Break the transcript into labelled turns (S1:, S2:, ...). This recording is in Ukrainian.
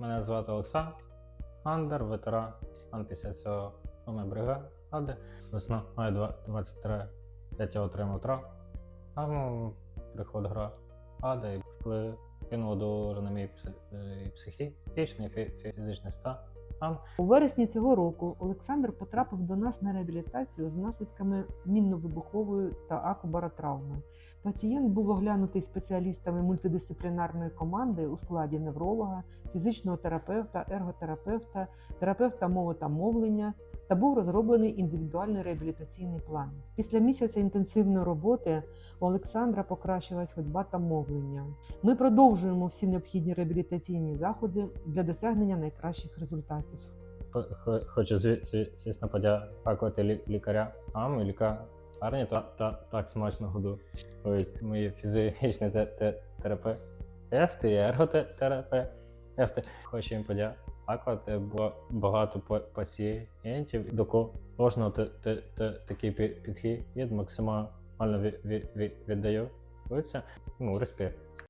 S1: Мене звати Олександр, ветеран ан 57 бригади. Весною 23 я отримав травму, приход гради і вплинуло дуже на мій е, психічний, фі- фізичний стан.
S2: У вересні цього року Олександр потрапив до нас на реабілітацію з наслідками мінно-вибухової та акубаротравми. Пацієнт був оглянутий спеціалістами мультидисциплінарної команди у складі невролога, фізичного терапевта, ерготерапевта, терапевта мови та мовлення та був розроблений індивідуальний реабілітаційний план. Після місяця інтенсивної роботи у Олександра покращилась ходьба та мовлення. Ми продовжуємо всі необхідні реабілітаційні заходи для досягнення найкращих результатів.
S1: Хо- хо- Хочу, зві- зві- звісно, подякувати лі- лікарям і лікарні та, та так смачно годують мої те- терапевти і ерготерапевти. Хочу їм подякувати, бо багато па- пацієнтів до кожного такий підхід максимально ві- ві- ві- віддаються. Ну, респект.